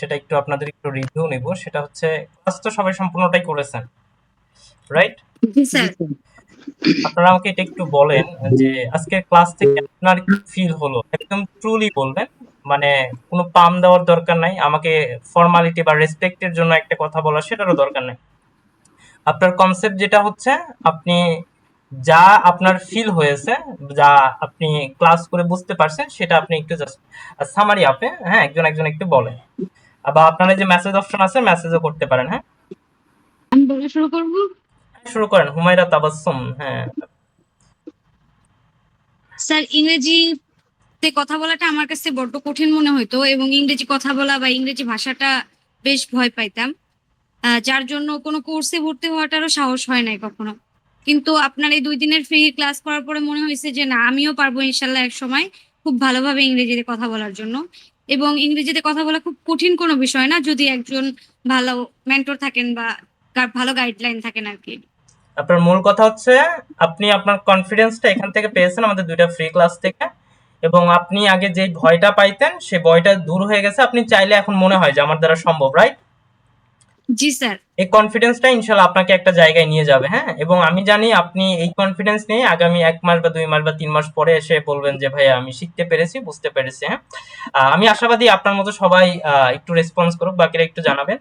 সেটা একটু আপনাদের একটু রিভিউ নেব সেটা হচ্ছে ক্লাস তো সবাই সম্পূর্ণটাই করেছেন রাইট জি স্যার। আপনারা আমাকে এটা একটু বলেন যে আজকে ক্লাস থেকে আপনার কি ফিল হলো? একদম ট্রুলি বলবেন মানে কোনো পাম দেওয়ার দরকার নাই আমাকে ফর্মালিটি বা রেসপেক্টের জন্য একটা কথা বলা সেটারও দরকার নাই। আপনার কনসেপ্ট যেটা হচ্ছে আপনি যা আপনার ফিল হয়েছে যা আপনি ক্লাস করে বুঝতে পারছেন সেটা আপনি একটু জাস্ট সামারি আপে হ্যাঁ একজন একজন একটু বলেন। বা আপনার যে মেসেজ অপশন আছে মেসেজও করতে পারেন হ্যাঁ? আমি বলা শুরু করব? শুরু করেন হুমায়রা তাবাসসুম হ্যাঁ। স্যার ইংরেজিতে কথা বলাটা আমার কাছে বড্ড কঠিন মনে হতো এবং ইংরেজি কথা বলা বা ইংরেজি ভাষাটা বেশ ভয় পাইতাম। যার জন্য কোনো কোর্সে ভর্তি হওয়াটারও সাহস হয় নাই কখনো। কিন্তু আপনার এই দুই দিনের ফ্রি ক্লাস করার পরে মনে হয়েছে যে না আমিও পারব ইনশাল্লাহ এক সময় খুব ভালোভাবে ইংরেজিতে কথা বলার জন্য। এবং ইংরেজিতে কথা বলা খুব কঠিন কোনো বিষয় না, যদি একজন ভালো মেন্টর থাকেন বা ভালো গাইডলাইন থাকেন আর কি। আপনার মূল কথা হচ্ছে, আপনি আপনার কনফিডেন্সটা এখান থেকে পেয়েছেন আমাদের দুইটা ফ্রি ক্লাস থেকে, এবং আপনি আগে যে ভয়টা পাইতেন, সে ভয়টা দূর হয়ে গেছে। আপনি চাইলে এখন মনে হয় যে আমার দ্বারা সম্ভব রাইট জি স্যার। এই কনফিডেন্সটা ইনশাল্লাহ আপনাকে একটা জায়গায় নিয়ে যাবে হ্যাঁ? এবং আমি জানি আপনি এই কনফিডেন্স নিয়ে আগামী এক মাস বা দুই মাস বা তিন মাস পরে এসে বলবেন যে, ভাইয়া, আমি শিখতে পেরেছি, বুঝতে পেরেছি হ্যাঁ? আমি আশাবাদী আপনার মতো সবাই একটু রেসপন্স করুক, বাকিরা একটু জানাবেন।